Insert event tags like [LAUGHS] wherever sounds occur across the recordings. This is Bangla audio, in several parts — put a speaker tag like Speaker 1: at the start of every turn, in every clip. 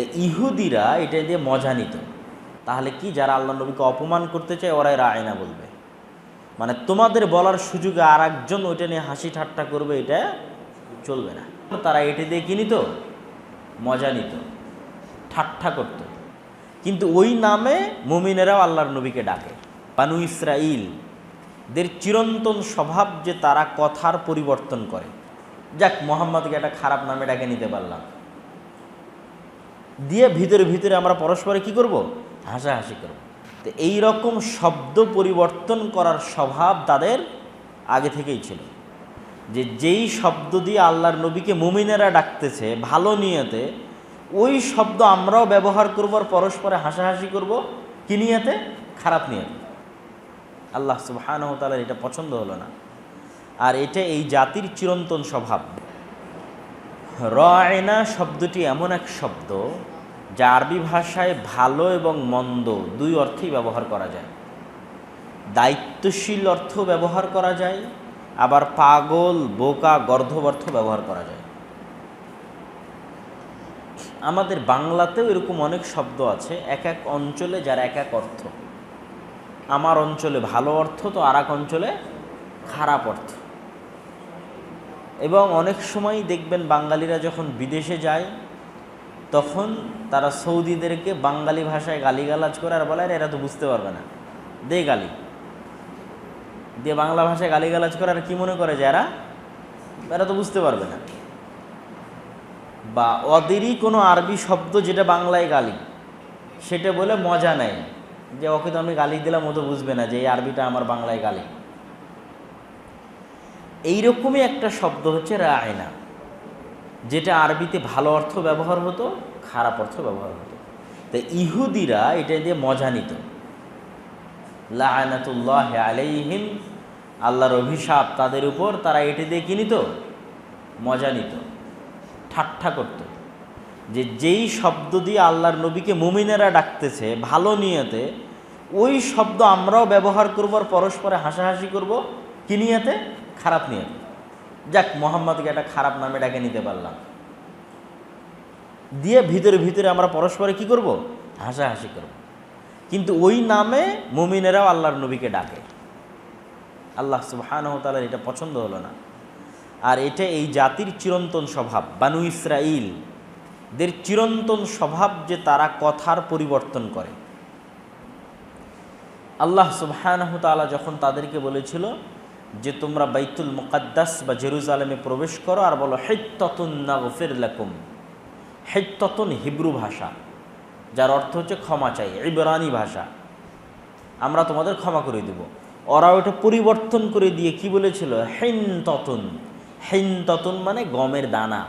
Speaker 1: তো ইহুদিরা এটা দিয়ে মজা নিত। তাহলে কি যারা আল্লাহ নবীকে অপমান করতে চায়, ওরাই রায়না বলবে? মানে তোমাদের বলার সুযোগে আর একজন ওইটা নিয়ে হাসি ঠাট্টা করবে, এটা চলবে না। তারা এটা দিয়ে কি নিত? মজা নিত, ঠাট্টা করত। কিন্তু ওই নামে মুমিনেরাও আল্লাহর নবীকে ডাকে। বানু ইসরাইল দের চিরন্তন স্বভাব যে তারা কথার পরিবর্তন করে। যাক, মোহাম্মদকে একটা খারাপ নামে ডাকে নিতে পারলাম। দিয়ে ভিতরে ভিতরে আমরা পরস্পরে কি করব? হাসাহাসি করব। তো এই রকম শব্দ পরিবর্তন করার স্বভাব তাদের আগে থেকেই ছিল। যে যেই শব্দ দিয়ে আল্লাহর নবীকে মুমিনেরা ডাকতেছে ভালো নিয়েতে, ওই শব্দ আমরাও ব্যবহার করব আর পরস্পরে হাসাহাসি করব কি নিয়েতে? খারাপ নিয়েতে। আল্লাহ সুবহানাহু তাআলার এটা পছন্দ হলো না। আর এটা এই জাতির চিরন্তন স্বভাব। রয়না শব্দটি এমন এক শব্দ যা আরবি ভাষায় ভালো এবং মন্দ দুই অর্থেই ব্যবহার করা যায়। দায়িত্বশীল অর্থ ব্যবহার করা যায়, আবার পাগল, বোকা, গর্ধব অর্থ ব্যবহার করা যায়। আমাদের বাংলাতেও এরকম অনেক শব্দ আছে, এক এক অঞ্চলে যার এক এক অর্থ। আমার অঞ্চলে ভালো অর্থ, তো আর অঞ্চলে খারাপ অর্থ। এবং অনেক সময় দেখবেন বাঙালিরা যখন বিদেশে যায় তখন তারা সৌদিদেরকে বাঙালি ভাষায় গালিগালাজ করে আর বলে, "আরে, এরা তো বুঝতে পারবে না। দে গালি। দিয়ে বাংলা ভাষায় গালিগালাজ করে, আর কি মনে করে যে এরা? এরা তো বুঝতে পারবে না। বা ওদেরই কোনো আরবি শব্দ যেটা বাংলায় গালি, সেটা বলে মজা নেয়। যে ওকে তো আমি গালি দিলাম, ও তো বুঝবে না যে এই আরবিটা আমার বাংলায় গালি। এইরকমই একটা শব্দ হচ্ছে রায়না। যেটা আরবিতে ভালো অর্থ ব্যবহার হতো, খারাপ অর্থ ব্যবহার হতো। তো ইহুদিরা এটা দিয়ে মজা নিত। লায়নাতুল্লাহ আলাইহিম, আল্লাহর অভিশাপ তাদের উপর, তারা এটা দিয়ে কি নিত? মজা নিত। ঠাট্টা করত। যে যেই শব্দ দিয়ে আল্লাহর নবীকে মুমিনেরা ডাকতেছে, ভালো নিয়েতে, ওই শব্দ আমরাও ব্যবহার করব আর পরস্পরে হাসাহাসি করব, কি নিয়েতে? খারাপ নিয়েতে। যাক, মোহাম্মদকে একটা খারাপ নামে ডাকে নিতে পারলাম। দিয়ে ভিতরে ভিতরে আমরা পরস্পরে কি করব? হাসাহাসি করব। কিন্তু ওই নামে মুমিনেরাও আল্লাহর নবীকে ডাকে। আল্লাহ সুবহানাহু তাআলার এটা পছন্দ হলো না। আর এটা এই জাতির চিরন্তন স্বভাব, বানু ইসরাইল দের চিরন্তন স্বভাব যে তারা কথার পরিবর্তন করে। আল্লাহ সুবহানাহু যখন তাদেরকে বলেছিল যে তোমরা বাইতুল মুকাদ্দাস বা জেরুজালেমে প্রবেশ করো আর বলো, হেত্ততুন নাগফির লাকুম। হেত্ততুন হিব্রু ভাষা, যার অর্থ হচ্ছে ক্ষমা চাই, ইবরানি ভাষা। আমরা তোমাদের ক্ষমা করে দেব। ওরা ওটা পরিবর্তন করে দিয়ে কি বলেছিল? হেন ততুন হেন ততুন মানে গমের দানা।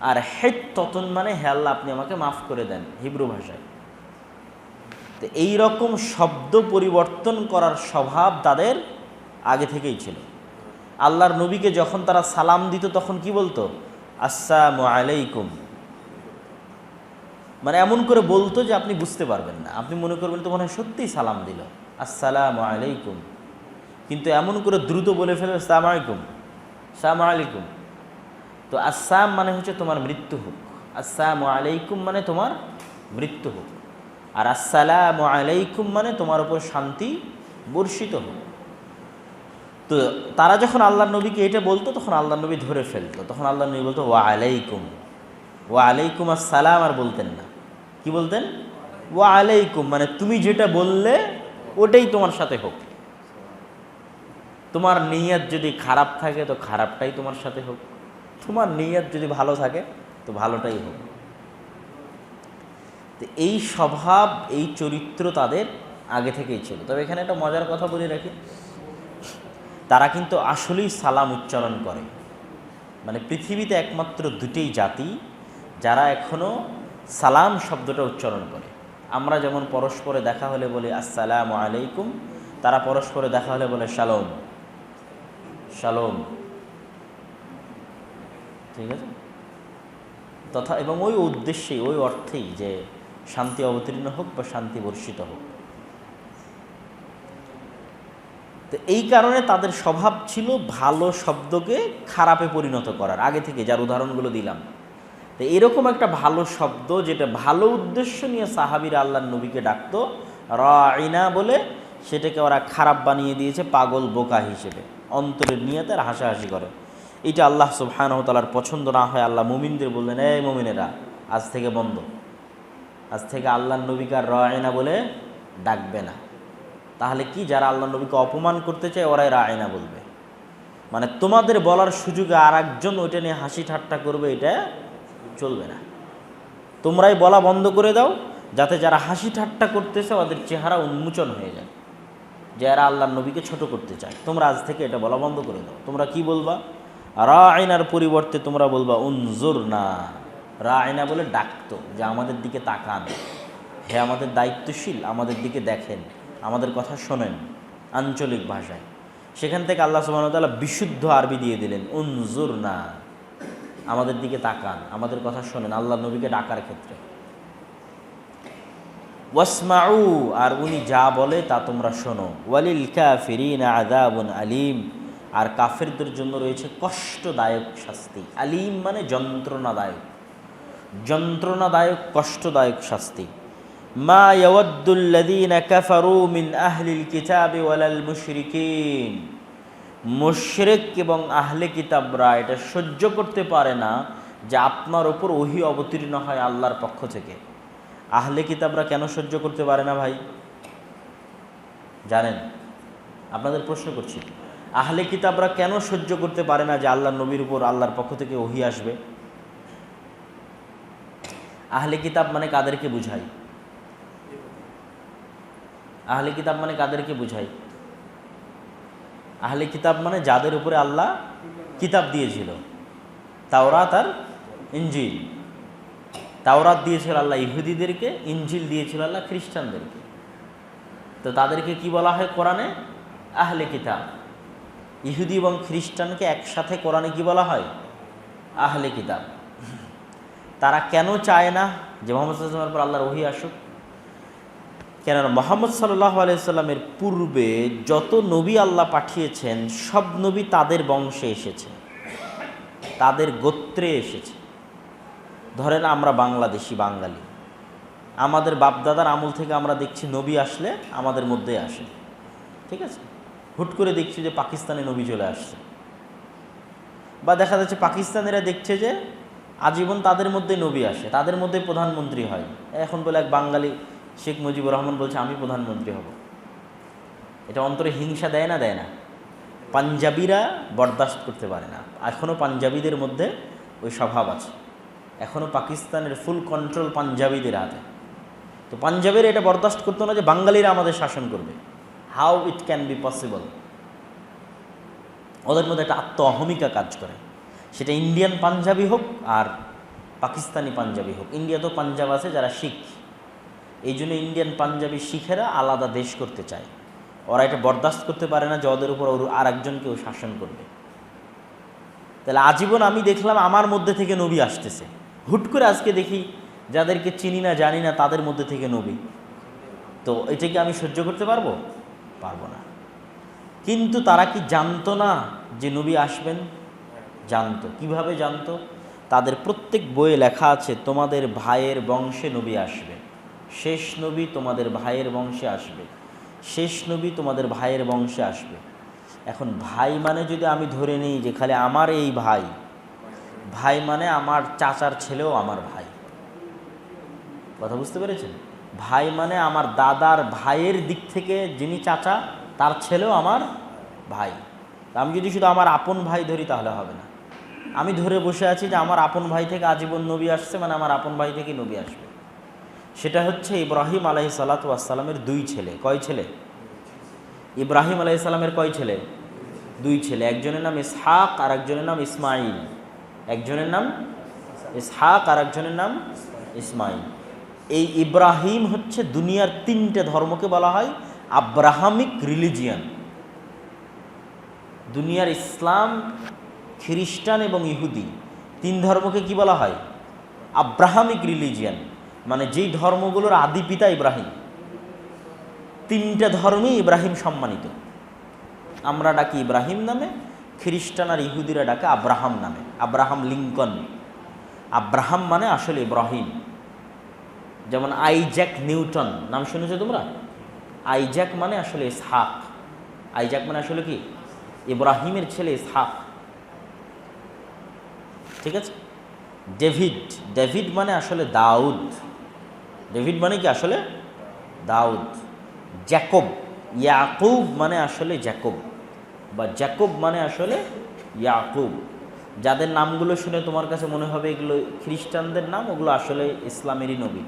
Speaker 1: আর হেত ততুন মানে হে আল্লাহ, আপনি আমাকে মাফ করে দেন। হিব্রু ভাষায়। তো এই রকম শব্দ পরিবর্তন করার স্বভাব তাদের আগে থেকেই ছিল। আল্লাহর নবীকে যখন তারা সালাম দিত, তখন কি বলতো? আসসালামু আলাইকুম। মানে এমন করে বলতো যে আপনি বুঝতে পারবেন না। আপনি মনে করবেন তো মনে হয় সত্যিই সালাম দিল। আসসালামু আলাইকুম। কিন্তু এমন করে দ্রুত বলে ফেলে সালাম আলাইকুম। সালাম আলাইকুম। তো আসাম মানে হচ্ছে তোমার মৃত্যু হোক। আসসালামু আলাইকুম মানে তোমার মৃত্যু হোক। আর আসসালামু আলাইকুম মানে তোমার উপর শান্তি বর্ষিত হোক। তো তারা যখন আল্লাহ নবীকে এটা বলতো, তখন আল্লাহ নবী ধরে ফেলতো। তখন আল্লাহ নবী বলতো, ওয়া আলাইকুম। ওয়া আলাইকুম আসসালাম আর বলতেন না। কি বলতেন? ওয়া আলাইকুম মানে তুমি যেটা বললে, ওটাই তোমার সাথে হোক। তোমার নিয়ত যদি খারাপ থাকে, তো খারাপটাই তোমার সাথে হোক। তোমার নিয়ত যদি ভালো থাকে, তো ভালোটাই হোক। তো এই স্বভাব, এই চরিত্র তাদের আগে থেকেই ছিল। তবে এখানে একটা মজার কথা বলে রাখি। তারা কিন্তু আসলেই সালাম উচ্চারণ করে। মানে পৃথিবীতে একমাত্র দুটেই জাতি যারা এখনও সালাম শব্দটা উচ্চারণ করে। আমরা যেমন পরস্পরে দেখা হলে বলি আসসালামু আলাইকুম, তারা পরস্পরে দেখা হলে বলে শালোম। শালোম। ঠিক আছে? তথা এবং ওই উদ্দেশ্যেই, ওই অর্থেই যে শান্তি অবতীর্ণ হোক বা শান্তি বর্ষিত হোক। তো এই কারণে তাদের স্বভাব ছিল ভালো শব্দকে খারাপে পরিণত করার, আগে থেকে যার উদাহরণগুলো দিলাম। তো এরকম একটা ভালো শব্দ যেটা ভালো উদ্দেশ্য নিয়ে সাহাবির আল্লাহ নবীকে ডাকতো রাইনা বলে, সেটাকে ওরা খারাপ বানিয়ে দিয়েছে, পাগল বোকা হিসেবে। অন্তরের নিয়ে তার হাসাহাসি করে। এটা আল্লাহ সুবহানাহু তালার পছন্দ না হয় আল্লাহ মুমিনদের বললেন, এই মুমিনেরা, আজ থেকে বন্ধ। আজ থেকে আল্লাহ নবীকে আর রায়না বলে ডাকবে না। তাহলে কি যারা আল্লাহ নবীকে অপমান করতে চায়, ওরাই রায়না বলবে? মানে তোমাদের বলার সুযোগে আর একজন ওইটা নিয়ে হাসি ঠাট্টা করবে, এটা চলবে না। তোমরাই বলা বন্ধ করে দাও, যাতে যারা হাসি ঠাট্টা করতেছে, ওদের চেহারা উন্মোচন হয়ে যায় যারা আল্লাহ নবীকে ছোট করতে চায়। তোমরা আজ থেকে এটা বলা বন্ধ করে দাও। তোমরা কি বলবা? রা আইনার পরিবর্তে তোমরা বলবা উনজুর না রা আইনা বলে, ডাকতো। যে আমাদের দিকে তাকান। হে আমাদের দায়িত্বশীল, আমাদের দিকে দেখেন। আমাদের কথা শোনেন আঞ্চলিক ভাষায়। সেখান থেকে আল্লাহ সুবাহতাল্লাহ বিশুদ্ধ আরবি দিয়ে দিলেন উনজুর না আমাদের দিকে তাকান, আমাদের কথা শোনেন, আল্লাহ নবীকে ডাকার ক্ষেত্রে। ওয়াসমাউ, আর উনি যা বলে তা তোমরা শোনো। ওয়ালিল কাফিরিন আদাবুন আলিম। আর কাফেরদের জন্য রয়েছে কষ্টদায়ক শাস্তি। আলিম মানে যন্ত্রণাদায়ক। যন্ত্রণাদায়ক, কষ্টদায়ক শাস্তি। মা ইয়াওয়াদ্দুল্লাযীনা কাফারু মিন আহলিল কিতাবি ওয়ালাল মুশরিকিন। মুশরিক এবং আহলে কিতাবরা এটা সহ্য করতে পারে না যে আপনার ওপর ওহি অবতীর্ণ হয় আল্লাহর পক্ষ থেকে। আহলে কিতাবরা কেন সহ্য করতে পারে না ভাই? জানেন? আপনাদের প্রশ্ন করছি, আহলে কিতাবরা কেন সহ্য করতে পারে না যে আল্লাহ নবীর উপর আল্লাহর পক্ষ থেকে ওহি আসবে? আহলে কিতাব মানে কাদেরকে বুঝাই? আহলে কিতাব মানে কাদেরকে বুঝাই? আহলে কিতাব মানে যাদের উপরে আল্লাহ কিতাব দিয়েছিল। তাওরাত আর ইঞ্জিল তাওরাত দিয়েছিল আল্লাহ ইহুদিদেরকে ইঞ্জিল দিয়েছিল আল্লাহ খ্রিস্টানদেরকে। তো তাদেরকে কি বলা হয় কোরআনে? আহলে কিতাব। ইহুদি এবং খ্রিস্টানকে একসাথে কোরআনে কি বলা হয়? আহলে কিতাব। তারা কেন চায় না যে মোহাম্মদ আল্লাহর ওহি আসুক? কেননা মোহাম্মদ সাল্লাহ আলাইসাল্লামের পূর্বে যত নবী আল্লাহ পাঠিয়েছেন, সব নবী তাদের বংশে এসেছে। তাদের গোত্রে এসেছে। ধরেন আমরা বাংলাদেশি বাঙালি। আমাদের বাপদাদার আমল থেকে আমরা দেখছি নবী আসলে আমাদের মধ্যে আসে। ঠিক আছে? হুট করে দেখছি যে পাকিস্তানে নবী চলে আসছে। বা দেখা যাচ্ছে পাকিস্তানিরা দেখছে যে আজীবন তাদের মধ্যে নবী আসে, তাদের মধ্যে প্রধানমন্ত্রী হয়। এখন বলে এক বাঙালি শেখ মুজিবুর রহমান বলছে, আমি প্রধানমন্ত্রী হব। এটা অন্তরে হিংসা দেয় না দেয় না। পাঞ্জাবিরা বরদাস্ত করতে পারে না। এখনও পাঞ্জাবিদের মধ্যে ওই স্বভাব আছে। এখনও পাকিস্তানের ফুল কন্ট্রোল পাঞ্জাবিদের হাতে। তো পাঞ্জাবের এটা বরদাস্ত করতো না যে বাঙালিরা আমাদের শাসন করবে। How it can be possible ওদের মধ্যে একটা আত্ম অহমিকা কাজ করে। সেটা ইন্ডিয়ান পাঞ্জাবি হোক আর পাকিস্তানি পাঞ্জাবি হোক। ইন্ডিয়াতেও পাঞ্জাব আছে, যারা শিখ। এই জন্য ইন্ডিয়ান পাঞ্জাবি শিখেরা আলাদা দেশ করতে চায়। ওরা এটা বরদাস্ত করতে পারে না যে ওদের উপর ওর আর একজনকেও শাসন করবে। তাহলে আজীবন আমি দেখলাম আমার মধ্যে থেকে নবী আসতেছে। হুট করে আজকে দেখি যাদেরকে চিনি না, জানি না, তাদের মধ্যে থেকে নবী। তো এটাকে আমি সহ্য করতে পারব? পারব না। কিন্তু তারা কি জানতো না যে নবী আসবেন? জানতো। কীভাবে জানতো? তাদের প্রত্যেক বইয়ে লেখা আছে, তোমাদের ভাইয়ের বংশে নবী আসবে শেষ নবী তোমাদের ভাইয়ের বংশে আসবে। শেষ নবী তোমাদের ভাইয়ের বংশে আসবে। এখন ভাই মানে যদি আমি ধরে নিই যে খালি আমার এই ভাই ভাই মানে আমার চাচার ছেলেও আমার ভাই। কথা বুঝতে পেরেছেন? ভাই মানে আমার দাদার ভাইয়ের দিক থেকে যিনি চাচা, তার ছেলেও আমার ভাই। আমি যদি শুধু আমার আপন ভাই ধরি তাহলে হবে না। আমি ধরে বসে আছি যে আমার আপন ভাই থেকে আজীবন নবী আসছে মানে আমার আপন ভাই থেকে নবী আসবে। সেটা হচ্ছে ইব্রাহিম আলহি সালাতামের দুই ছেলে। কয় ছেলে? ইব্রাহিম আলহি সাল্লামের কয় ছেলে? দুই ছেলে। একজনের নাম ইসহাক আর একজনের নাম ইসমাইল একজনের নাম ইসহাক আর একজনের নাম ইসমাইল এই ইব্রাহিম হচ্ছে দুনিয়ার তিনটে ধর্মকে বলা হয় আব্রাহামিক রিলিজিয়ান। দুনিয়ার ইসলাম, খ্রিস্টান এবং ইহুদি। তিন ধর্মকে কি বলা হয়? Abrahamic religion. মানে যেই ধর্মগুলোর আদি পিতা ইব্রাহিম, তিনটা ধর্মেই ইব্রাহিম সম্মানিত। আমরা ডাকি ইব্রাহিম নামে, খ্রিস্টান আর ইহুদিরা ডাকে আব্রাহাম নামে। Abraham Lincoln. আব্রাহাম মানে আসলে ইব্রাহিম। যেমন আইজ্যাক নিউটন, নাম শুনেছো তোমরা? আইজ্যাক মানে আসলে ইসহাক। আইজ্যাক মানে আসলে কি? ইব্রাহিমের ছেলে ইসহাক। ঠিক আছে? ডেভিড। ডেভিড মানে আসলে দাউদ। ডেভিড মানে কি আসলে? দাউদ। জ্যাকব। ইয়াকুব মানে আসলে জ্যাকব। বা জ্যাকব মানে আসলে ইয়াকুব। যাদের নামগুলো শুনে তোমার কাছে মনে হবে এগুলো খ্রিস্টানদের নাম, ওগুলো আসলে ইসলামেরই নবী।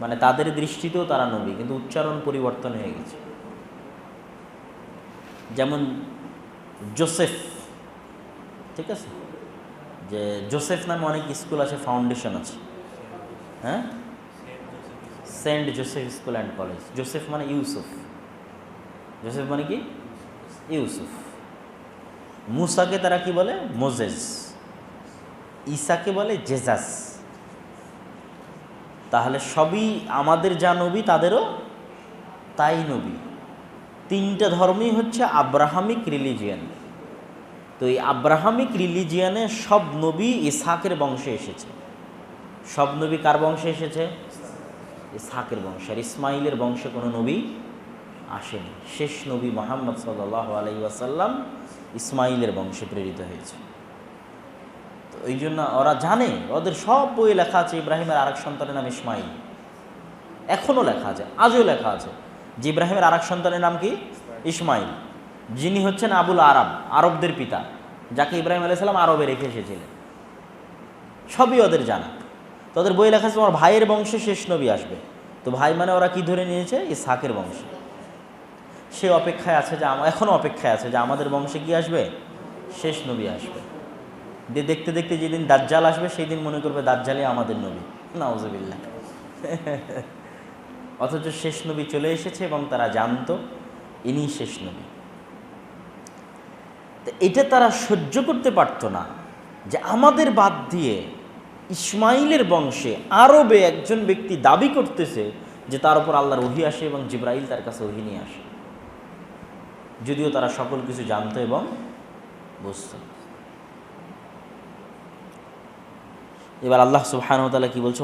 Speaker 1: মানে তাদের দৃষ্টিতেও তারা নবী, কিন্তু উচ্চারণ পরিবর্তন হয়ে গেছে। যেমন জোসেফ। ঠিক আছে? যে জোসেফ নামে অনেক স্কুল আছে, ফাউন্ডেশন আছে। হ্যাঁ? Saint Joseph school and college. Joseph মানে ইউসুফ। জোসেফ মানে কি? ইউসুফ। মুসাকে তারা কি বলে? মোজেস ঈসাকে বলে জেজাস। তাহলে সবই আমাদের যা নবী, তাদেরও তাই নবী। তিনটা ধর্মই হচ্ছে আব্রাহামিক রিলিজিয়ান। তো এই আব্রাহামিক রিলিজিয়ানে সব নবী ইসাকের বংশে এসেছে। সব নবী কার বংশে এসেছে? ইসহাকের বংশ আর ইসমাইলের বংশে কোনো নবী আসেনি। শেষ নবী মোহাম্মদ সাল্লাহ আলাই ওয়াসাল্লাম ইসমাইলের বংশে প্রেরিত হয়েছে। তো এই জন্য ওরা জানে, ওদের সব বই লেখা আছে ইব্রাহিমের আরেক সন্তানের নাম ইসমাইল এখনও লেখা আছে, আজও লেখা আছে যে ইব্রাহিমের আরেক সন্তানের নাম কি? ইসমাইল যিনি হচ্ছেন আবুল আরব, আরবদের পিতা, যাকে ইব্রাহিম আলাইসাল্লাম আরবে রেখে এসেছিলেন। সবই ওদের জানা। তো ওদের বই লেখা আছে, তোমার ভাইয়ের বংশে শেষ নবী আসবে। তো ভাই মানে ওরা কি ধরে নিয়েছে? এই ইসাকের বংশে। সে অপেক্ষায় আছে যে এখনও অপেক্ষায় আছে যে আমাদের বংশে কি আসবে? শেষ নবী আসবে। দিয়ে দেখতে দেখতে যেদিন দাজ্জাল আসবে সেই দিন মনে করবে দাজ্জালই আমাদের নবী। নাউজবিল্লা [LAUGHS] অথচ শেষ নবী চলে এসেছে এবং তারা জানতো ইনি শেষ নবী। এটা তারা সহ্য করতে পারতো না যে আমাদের বাদ দিয়ে ইসমাইলের বংশে আরবে একজন ব্যক্তি দাবি করতেছে যে তার উপর আল্লাহর ওহি আসে এবং জিব্রাইল তার কাছে ওহি নিয়ে আসে। যদিও তারা সকল কিছু জানতো এবং বুঝতো। এবার আল্লাহ সুবহানতালা কি বলছে?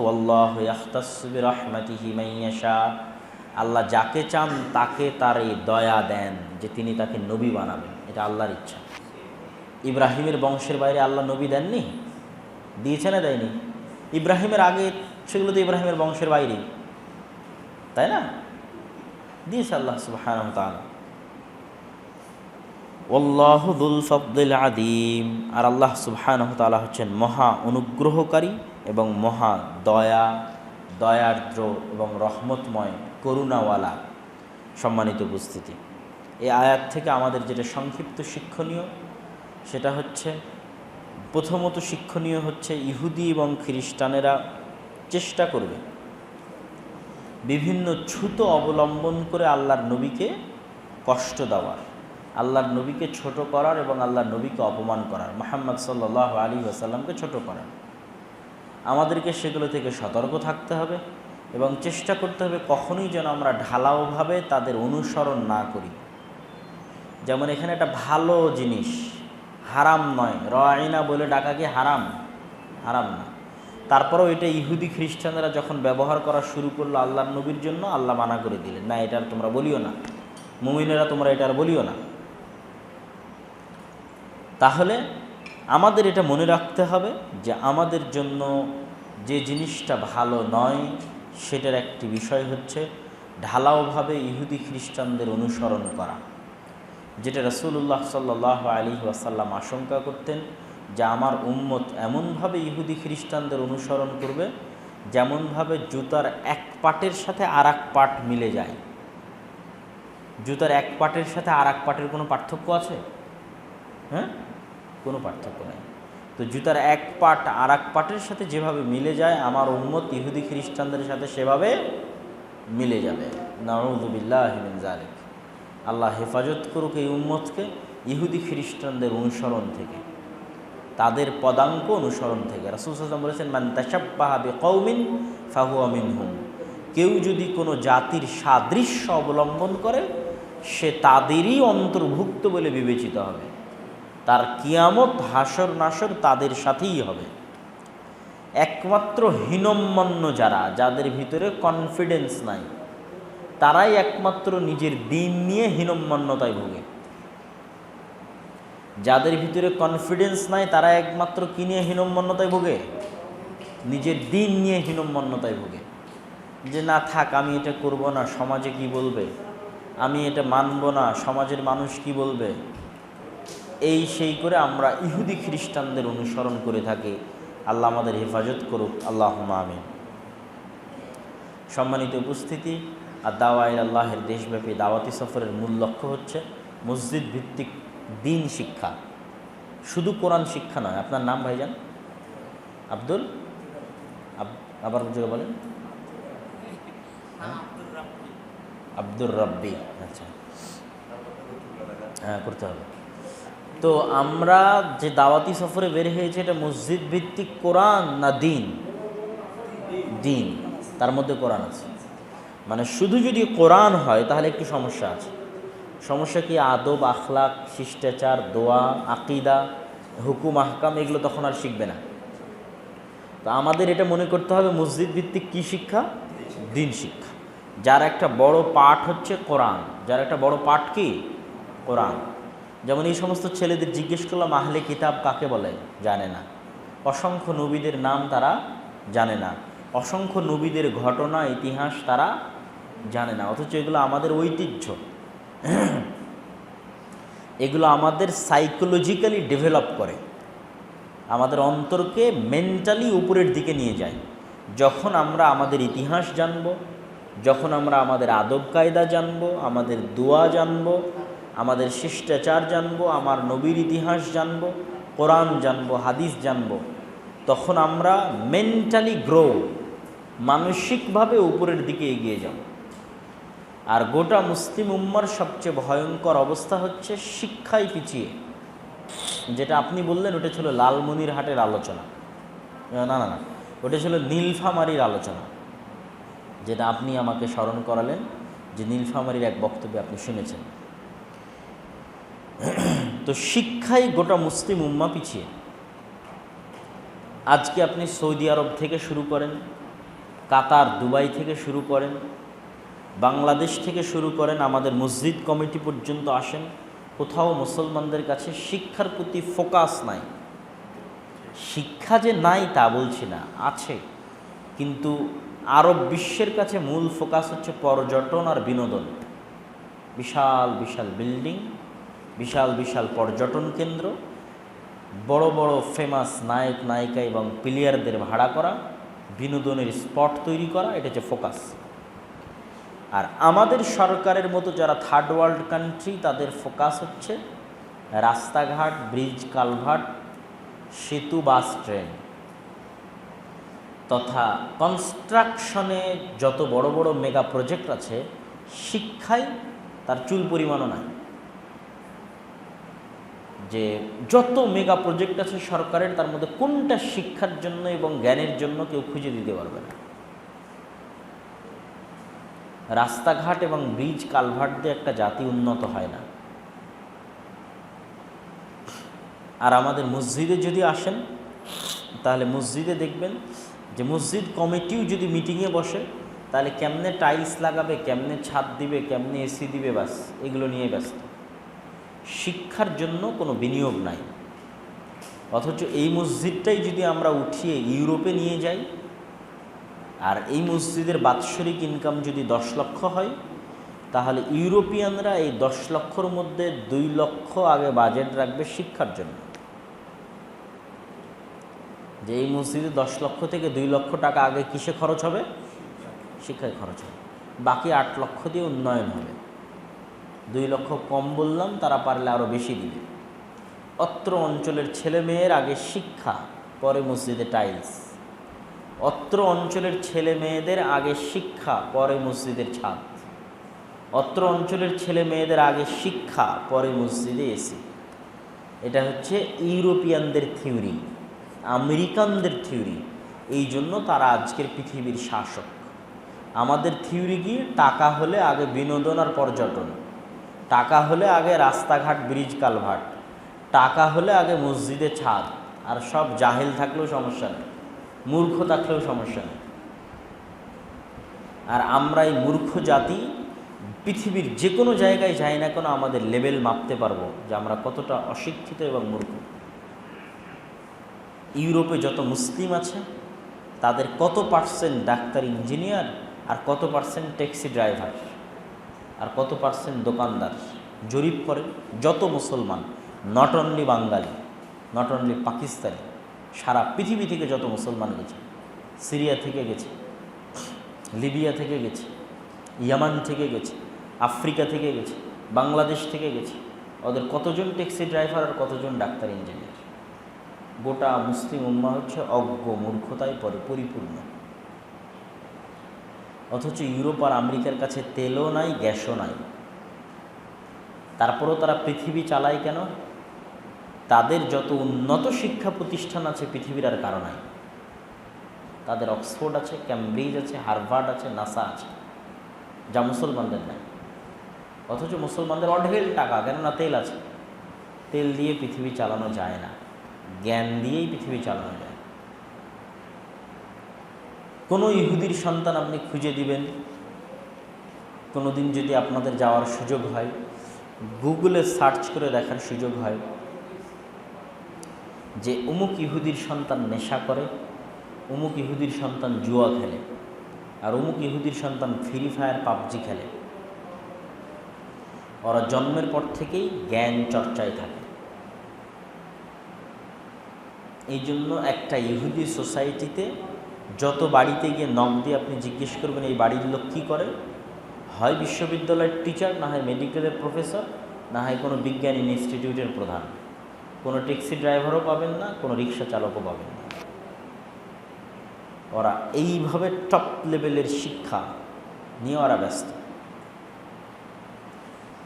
Speaker 1: আল্লাহ যাকে চান তাকে তার এই দয়া দেন যে তিনি তাকে নবী বানাবেন। এটা আল্লাহর ইচ্ছা। ইব্রাহিমের বংশের বাইরে আল্লাহ নবী দেননি? দিয়েছে না দেয়নি? ইব্রাহিমের আগে সেগুলো তো ইব্রাহিমের বংশের বাইরেই তাই না? দিয়েছে আল্লাহ সুবহানাহু তাআলা। ওল্লাহুদুল আদিম আর আল্লাহ সুবহানাহু তাআলা হচ্ছেন মহা অনুগ্রহকারী এবং মহা দয়া, দয়ার্দ্র এবং রহমতময় করুণাওয়ালা সম্মানিত উপস্থিতি। এই আয়াত থেকে আমাদের যেটা সংক্ষিপ্ত শিক্ষণীয়, সেটা হচ্ছে প্রথমত শিক্ষণীয় হচ্ছে ইহুদি এবং খ্রিস্টানেরা চেষ্টা করবে বিভিন্ন ছুতো অবলম্বন করে আল্লাহর নবীকে কষ্ট দেওয়ার, আল্লাহর নবীকে ছোট করার এবং আল্লাহর নবীকে অপমান করার, মোহাম্মদ সাল্লাহ আলী আসাল্লামকে ছোট করার। আমাদেরকে সেগুলো থেকে সতর্ক থাকতে হবে এবং চেষ্টা করতে হবে কখনোই যেন আমরা ঢালাওভাবে তাদের অনুসরণ না করি। যেমন এখানে একটা ভালো জিনিস হারাম নয়। রয়না বলে ডাকা কি হারাম? হারাম না। তারপরেও এটা ইহুদি খ্রিস্টানরা যখন ব্যবহার করা শুরু করল আল্লাহর নবীর জন্য, আল্লাহ মানা করে দিলেন। না, এটা আর তোমরা বলিও না। মুমিনেরা তোমরা এটা আর বলিও না। তাহলে আমাদের এটা মনে রাখতে হবে যে আমাদের জন্য যে জিনিসটা ভালো নয়, সেটার একটি বিষয় হচ্ছে ঢালাওভাবে ইহুদি খ্রিস্টানদের অনুসরণ করা। যেটা রসুল্লাহ সাল্লাহ আলী ওয়াসাল্লাম আশঙ্কা করতেন যে আমার উম্মত এমনভাবে ইহুদি খ্রিস্টানদের অনুসরণ করবে যেমনভাবে জুতার এক পাটের সাথে আর এক পাট মিলে যায়। জুতার এক পাটের সাথে আর এক পাটের কোনো পার্থক্য আছে? হ্যাঁ? কোনো পার্থক্য নেই। তো জুতার এক পাট আর এক পাটের সাথে যেভাবে মিলে যায়, আমার উম্মত ইহুদি খ্রিস্টানদের সাথে সেভাবে মিলে যাবে। নাউজুবিল্লাহ জালিক আল্লাহ হেফাজত করুক এই উম্মতকে ইহুদি খ্রিস্টানদের অনুসরণ থেকে, তাদের পদাঙ্ক অনুসরণ থেকে। রাসুল সাল্লাম বলেছেন, মান তাসাব্বাহাবে কৌমিন আমিন হুম কেউ যদি কোনো জাতির সাদৃশ্য অবলম্বন করে, সে তাদেরই অন্তর্ভুক্ত বলে বিবেচিত হবে। তার কিয়ামত হাসর নাসর তাদের সাথেই হবে। একমাত্র হীনম্মন্য যারা, যাদের ভিতরে কনফিডেন্স নাই তারাই একমাত্র নিজের দিন নিয়ে হীনম্মন্যতায় ভোগে। যাদের ভিতরে কনফিডেন্স নাই, তারা একমাত্র কি নিয়ে হীনম্মন্যতায় ভোগে? নিজের দিন নিয়ে হীনম্মন্যতায় ভোগে। যে না থাক, আমি এটা করব না, সমাজে কি বলবে? আমি এটা মানব না, সমাজের মানুষ কি বলবে? এই সেই করে আমরা ইহুদি খ্রিস্টানদের অনুসরণ করে থাকি। আল্লাহ আমাদের হেফাজত করুক আল্লাহ আমিন। সম্মানিত উপস্থিতি আর দাওয়াই আল্লাহের দেশব্যাপী দাওয়াতি সফরের মূল লক্ষ্য হচ্ছে মসজিদ ভিত্তিক দিন শিক্ষা। শুধু কোরআন শিক্ষা নয়, আপনার নাম ভাইজান? আব্দুল? আবার জোরে বলেন। হ্যাঁ? আব্দুর রব্বি। আচ্ছা। হ্যাঁ করতে হবে। তো আমরা যে দাওয়াতি সফরে বের হয়েছে, এটা মসজিদ ভিত্তিক কোরআন না দিন? দিন। তার মধ্যে কোরআন আছে। মানে শুধু যদি কোরআন হয়, তাহলে একটু সমস্যা আছে। সমস্যা কি? আদব, আখলাক, শিষ্টাচার, দোয়া, আকিদা, হুকুম, আহকাম, এগুলো তখন আর শিখবে না। তো আমাদের এটা মনে করতে হবে, মসজিদ ভিত্তিক কী শিক্ষা? দিন শিক্ষা। যার একটা বড় পাঠ হচ্ছে কোরআন। যার একটা বড় পাঠ কি? কোরআন। যেমন এই সমস্ত ছেলেদের জিজ্ঞেস করলাম, আহলে কিতাব কাকে বলে? জানে না। অসংখ্য নবীদের নাম তারা জানে না। অসংখ্য নবীদের ঘটনা, ইতিহাস তারা জানে না, অথচ এগুলো আমাদের ঐতিহ্য। এগুলো আমাদের সাইকোলজিক্যালি ডেভেলপ করে। আমাদের অন্তরকে মেন্টালি উপরের দিকে নিয়ে যায়। যখন আমরা আমাদের ইতিহাস জানব, যখন আমরা আমাদের আদব কায়দা জানব, আমাদের দোয়া জানব, আমাদের শিষ্টাচার জানব, আমার নবীর ইতিহাস জানব, কোরআন জানব, হাদিস জানব, তখন আমরা মেন্টালি গ্রো মানসিকভাবে উপরের দিকে এগিয়ে যাব। আর গোটা মুসলিম উম্মার সবচেয়ে ভয়ঙ্কর অবস্থা হচ্ছে শিক্ষায় পিছিয়ে। যেটা আপনি বললেন, ওটা ছিল লালমনির হাটের আলোচনা। না না না ওটা ছিল নীলফামারির আলোচনা। যেটা আপনি আমাকে স্মরণ করালেন যে নীলফামারির এক বক্তব্যে আপনি শুনেছেন। তো শিক্ষায় গোটা মুসলিম উম্মা পিছিয়ে। আজকে আপনি সৌদি আরব থেকে শুরু করেন, কাতার, দুবাই থেকে শুরু করেন বাংলাদেশ থেকে শুরু করেন আমাদের মসজিদ কমিটি পর্যন্ত আসেন। কোথাও মুসলমানদের কাছে শিক্ষার প্রতি ফোকাস নাই। শিক্ষা যে নাই তা বলছি না, আছে। কিন্তু আরব বিশ্বের কাছে মূল ফোকাস হচ্ছে পর্যটন আর বিনোদন। বিশাল বিশাল বিল্ডিং, বিশাল বিশাল পর্যটন কেন্দ্র, বড় বড় ফেমাস নায়ক, নায়িকা এবং প্লেয়ারদের ভাড়া করা, বিনোদনের স্পট তৈরি করা, এটা হচ্ছে ফোকাস আর আমাদের সরকারের মতো যারা থার্ড ওয়ার্ল্ড কান্ট্রি তাদের ফোকাস হচ্ছে রাস্তাঘাট ব্রিজ কালভার্ট, সেতু বাস ট্রেন তথা কনস্ট্রাকশনে যত বড় বড় মেগা প্রজেক্ট আছে শিক্ষায় তার চুল পরিমাণও নাই। যে যত মেগা প্রজেক্ট আছে সরকারের, তার মধ্যে কোনটা শিক্ষার জন্য এবং জ্ঞানের জন্য কেউ খুঁজে দিতে পারবে না। রাস্তাঘাট এবং ব্রিজ কালভার্ট দিয়ে একটা জাতি উন্নত হয় না। আর আমাদের মসজিদে যদি আসেন, তাহলে মসজিদে দেখবেন যে মসজিদ কমিটিও যদি মিটিংয়ে বসে, তাহলে কেমনে টাইলস লাগাবে, কেমনে ছাদ দিবে, কেমনে এসি দিবে বাস এগুলো নিয়ে ব্যস্ত। শিক্ষার জন্য কোনো বিনিয়োগ নাই। অথচ এই মসজিদটাই যদি আমরা উঠিয়ে ইউরোপে নিয়ে যাই আর এই মসজিদের বাৎসরিক ইনকাম যদি দশ লক্ষ হয়, তাহলে ইউরোপিয়ানরা এই দশ লক্ষর মধ্যে দুই লক্ষ আগে বাজেট রাখবে শিক্ষার জন্য। যে এই মসজিদে দশ লক্ষ থেকে দুই লক্ষ টাকা আগে কিসে খরচ হবে? শিক্ষায় খরচ হবে। বাকি আট লক্ষ দিয়ে উন্নয়ন হবে। দুই লক্ষ কম বললাম, তারা পারলে আরও বেশি দিবে। অত্র অঞ্চলের ছেলে মেয়ের আগে শিক্ষা, পরে মসজিদে টাইলস অত্র অঞ্চলের ছেলে মেয়েদের আগে শিক্ষা, পরে মসজিদের ছাদ। অত্র অঞ্চলের ছেলে মেয়েদের আগে শিক্ষা, পরে মসজিদে এসি। এটা হচ্ছে ইউরোপিয়ানদের থিওরি, আমেরিকানদের থিওরি। এই জন্য তারা আজকের পৃথিবীর শাসক। আমাদের থিওরি কি? টাকা হলে আগে বিনোদন আর পর্যটন। টাকা হলে আগে রাস্তাঘাট, ব্রিজ, কালভার্ট। টাকা হলে আগে মসজিদে ছাদ। আর সব জাহেল থাকলেও সমস্যা নেই। মূর্খ থাকলেও সমস্যা নেই। আর আমরা এই মূর্খ জাতি, পৃথিবীর যে কোনো জায়গায় যাই না কেন আমাদের লেভেল মাপতে পারব যে আমরা কতটা অশিক্ষিত এবং মূর্খ। ইউরোপে যত মুসলিম আছে, তাদের কত পার্সেন্ট ডাক্তার, ইঞ্জিনিয়ার আর কত পার্সেন্ট ট্যাক্সি ড্রাইভার আর কত পার্সেন্ট দোকানদার জরিপ করে যত মুসলমান, not only Bengali, not only Pakistani. সারা পৃথিবী থেকে যত মুসলমান গেছে, সিরিয়া থেকে গেছে, লিবিয়া থেকে গেছে, ইয়ামান থেকে গেছে, আফ্রিকা থেকে গেছে, বাংলাদেশ থেকে গেছে, ওদের কতজন ট্যাক্সি ড্রাইভার আর কতজন ডাক্তার ইঞ্জিনিয়ার? গোটা মুসলিম উম্মা হচ্ছে অজ্ঞ মূর্খতায় পরে, পরিপূর্ণ। অথচ ইউরোপ আর আমেরিকার কাছে তেলও নাই, গ্যাসও নাই। তারপরেও তারা পৃথিবী চালায় কেন? তাদের যত উন্নত শিক্ষা প্রতিষ্ঠান আছে পৃথিবীর আর কারও নাই। তাদের অক্সফোর্ড আছে, ক্যামব্রিজ আছে, হার্ভার্ড আছে, নাসা আছে, যা মুসলমানদের নাই। অথচ মুসলমানদের অঢেল টাকা, কেননা তেল আছে। তেল দিয়ে পৃথিবী চালানো যায় না। জ্ঞান দিয়েই পৃথিবী চালানো যায়। কোনো ইহুদির সন্তান আপনি খুঁজে দিবেন। কোনো দিন যদি আপনাদের যাওয়ার সুযোগ হয়, গুগলে সার্চ করে দেখার সুযোগ হয় যে অমুক ইহুদির সন্তান নেশা করে, অমুক ইহুদির সন্তান জুয়া খেলে, আর অমুক ইহুদির সন্তান ফ্রি ফায়ার পাবজি খেলে। ওরা জন্মের পর থেকেই জ্ঞান চর্চায় থাকে। এই জন্য একটা ইহুদি সোসাইটিতে যত বাড়িতে গিয়ে নখ দিয়ে আপনি জিজ্ঞেস করবেন, এই বাড়ির লোক কী করে? হয় বিশ্ববিদ্যালয়ের টিচার না হয় মেডিকেলের প্রফেসর না হয় কোনো বিজ্ঞান ইনস্টিটিউটের প্রধান। কোনো ট্যাক্সি ড্রাইভারও পাবেন না, কোনো রিক্সা চালকও পাবেন না। ওরা এইভাবে টপ লেভেলের শিক্ষা নিয়ে ওরা ব্যস্ত।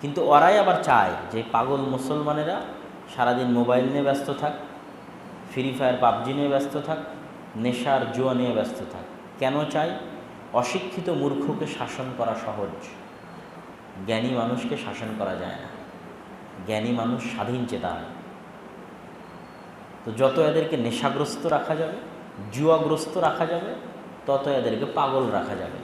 Speaker 1: কিন্তু ওরাই আবার চায় যে পাগল মুসলমানেরা সারাদিন মোবাইল নিয়ে ব্যস্ত থাক ফ্রি ফায়ার পাবজি নিয়ে ব্যস্ত থাক, নেশার জুয়া নিয়ে ব্যস্ত থাক। কেন চাই অশিক্ষিত মূর্খকে শাসন করা সহজ। জ্ঞানী মানুষকে শাসন করা যায় না। জ্ঞানী মানুষ স্বাধীন চেতা হয় তো যত এদেরকে নেশাগ্রস্ত রাখা যাবে জুয়াগ্রস্ত রাখা যাবে তত এদেরকে পাগল রাখা যাবে।